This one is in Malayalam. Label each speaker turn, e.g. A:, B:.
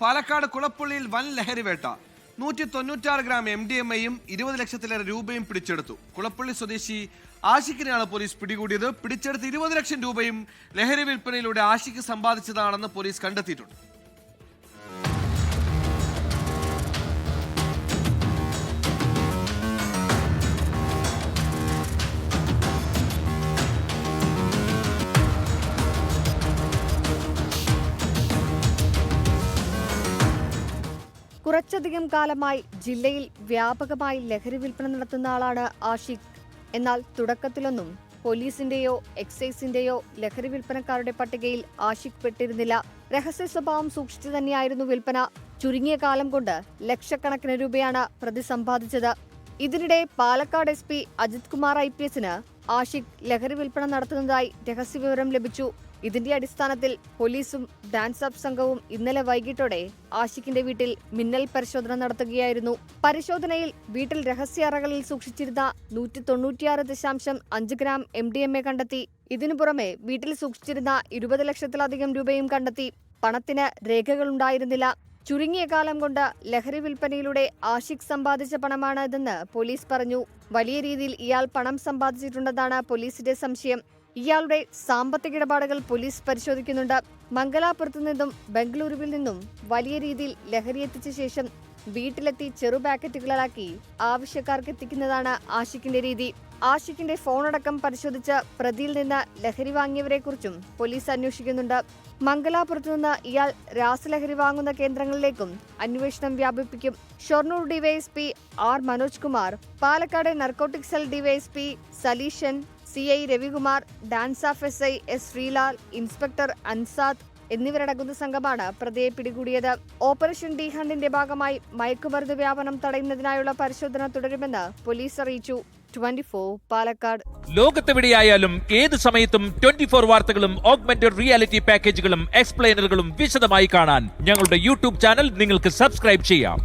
A: പാലക്കാട് കുളപ്പുള്ളിയിൽ വൻ ലഹരി വേട്ട. നൂറ്റി തൊണ്ണൂറ്റാറ് ഗ്രാം എം ഡി എം ഐയും ഇരുപത് ലക്ഷത്തിലേറെ രൂപയും പിടിച്ചെടുത്തു. കുളപ്പള്ളി സ്വദേശി ആഷിഖിനെയാണ് പോലീസ് പിടികൂടിയത്. പിടിച്ചെടുത്ത് ഇരുപത് ലക്ഷം രൂപയും ലഹരി വിൽപ്പനയിലൂടെ ആഷിഖ് സമ്പാദിച്ചതാണെന്ന് പോലീസ് കണ്ടെത്തിയിട്ടുണ്ട്.
B: കുറച്ചധികം കാലമായി ജില്ലയിൽ വ്യാപകമായി ലഹരി വിൽപ്പന നടത്തുന്ന ആളാണ് ആഷിഖ്. എന്നാൽ തുടക്കത്തിലൊന്നും പോലീസിന്റെയോ എക്സൈസിന്റെയോ ലഹരി വിൽപ്പനക്കാരുടെ പട്ടികയിൽ ആഷിഖ് പെട്ടിരുന്നില്ല. രഹസ്യ സ്വഭാവം സൂക്ഷിച്ചു തന്നെയായിരുന്നു വിൽപ്പന. ചുരുങ്ങിയ കാലം കൊണ്ട് ലക്ഷക്കണക്കിന് രൂപയാണ് പ്രതി സമ്പാദിച്ചത് ഇതിനിടെ Palakkad S P Ajith Kumar I P എസിന് ആഷിഖ് ലഹരി വിൽപ്പന നടത്തുന്നതായി രഹസ്യവിവരം ലഭിച്ചു. ഇതിന്റെ അടിസ്ഥാനത്തിൽ പോലീസും ഡാൻസ് അപ്പ് സംഘവും ഇന്നലെ വൈകിട്ടോടെ ആഷിഖിന്റെ വീട്ടിൽ മിന്നൽ പരിശോധന നടത്തുകയായിരുന്നു. പരിശോധനയിൽ വീട്ടിൽ രഹസ്യ അറകളിൽ സൂക്ഷിച്ചിരുന്ന നൂറ്റി തൊണ്ണൂറ്റിയാറ് ദശാംശം അഞ്ച് gram M D M A കണ്ടെത്തി. ഇതിനു പുറമെ വീട്ടിൽ സൂക്ഷിച്ചിരുന്ന ഇരുപത് ലക്ഷത്തിലധികം രൂപയും കണ്ടെത്തി. പണത്തിന് രേഖകളുണ്ടായിരുന്നില്ല. ചുരുങ്ങിയ കാലം കൊണ്ട് ലഹരി വിൽപ്പനയിലൂടെ ആഷിഖ് സമ്പാദിച്ച പണമാണ് ഇതെന്ന് പോലീസ് പറഞ്ഞു. വലിയ രീതിയിൽ ഇയാൾ പണം സമ്പാദിച്ചിട്ടുണ്ടെന്നാണ് പോലീസിന്റെ സംശയം. ഇയാളുടെ സാമ്പത്തിക ഇടപാടുകൾ പോലീസ് പരിശോധിക്കുന്നുണ്ട്. മംഗലാപുരത്തു നിന്നും ബംഗളൂരുവിൽ നിന്നും വലിയ രീതിയിൽ ലഹരി എത്തിച്ച ശേഷം വീട്ടിലെത്തി ചെറു പാക്കറ്റുകളിലാക്കി ആവശ്യക്കാർക്ക് എത്തിക്കുന്നതാണ് ആഷിഖിന്റെ രീതി. ആഷിഖിന്റെ ഫോണടക്കം പരിശോധിച്ച് പ്രതിയിൽ നിന്ന് ലഹരി വാങ്ങിയവരെക്കുറിച്ചും പോലീസ് അന്വേഷിക്കുന്നുണ്ട്. മംഗലാപുരത്തു നിന്ന് ഇയാൾ രാസലഹരി വാങ്ങുന്ന കേന്ദ്രങ്ങളിലേക്കും അന്വേഷണം വ്യാപിപ്പിക്കും. Shoranur DYSP R Manoj Kumar Palakkad narcotic cell DYSP Saleeshan C I Ravikumar DANSAF S I S Sreelal inspector Ansad എന്നിവരടങ്ങുന്ന സംഘമാണ് പ്രതിയെ പിടികൂടിയത്. ഓപ്പറേഷൻ ഡി ഹണ്ടിന്റെ ഭാഗമായി മയക്കുമരുന്ന് വ്യാപനം തടയുന്നതിനായുള്ള പരിശോധന തുടരുമെന്ന് പോലീസ് അറിയിച്ചു. ട്വന്റി പാലക്കാട്.
C: ലോകത്തെവിടെയായാലും ഏത് സമയത്തും ട്വന്റി ഫോർ വാർത്തകളും ഓഗ്മെന്റഡ് റിയാലിറ്റി പാക്കേജുകളും എക്സ്പ്ലെയിനറുകളും വിശദമായി കാണാൻ ഞങ്ങളുടെ യൂട്യൂബ് ചാനൽ നിങ്ങൾക്ക് സബ്സ്ക്രൈബ് ചെയ്യാം.